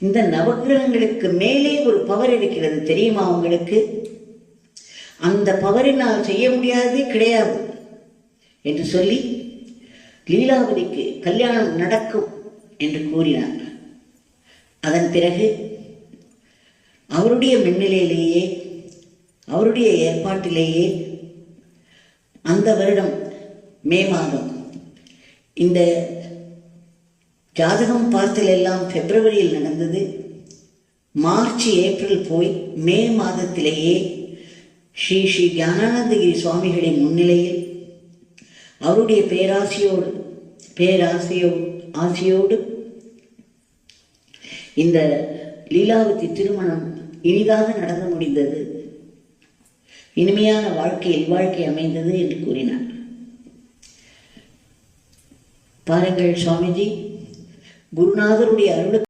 இந்த நவகிரகங்களுக்கு மேலே ஒரு பவர் இருக்கிறது. தெரியுமா உங்களுக்கு? அந்த பவரினால் செய்ய முடியாது கிடையாது என்று சொல்லி லீலாவதிக்கு கல்யாணம் நடக்கும் என்று கூறினார். அதன் பிறகு அவருடைய மின்னிலையிலேயே அவருடைய ஏற்பாட்டிலேயே அந்த வருடம் மே மாதம் இந்த ஜாதகம் பார்த்தல் எல்லாம் பிப்ரவரியில் நடந்தது. மார்ச் ஏப்ரல் போய் மே மாதத்திலேயே ஸ்ரீ ஸ்ரீ ஞானானந்தகிரி சுவாமிகளின் முன்னிலையில் அவருடைய பேராசியோடு பேராசியோ ஆசியோடு இந்த லீலாவதி திருமணம் இனிதாக நடந்து முடிந்தது. இனிமையான வாழ்க்கையில் வாழ்க்கை அமைந்தது என்று கூறினார். பாருங்கள் சுவாமிஜி குருநாதருடைய அருளுக்கு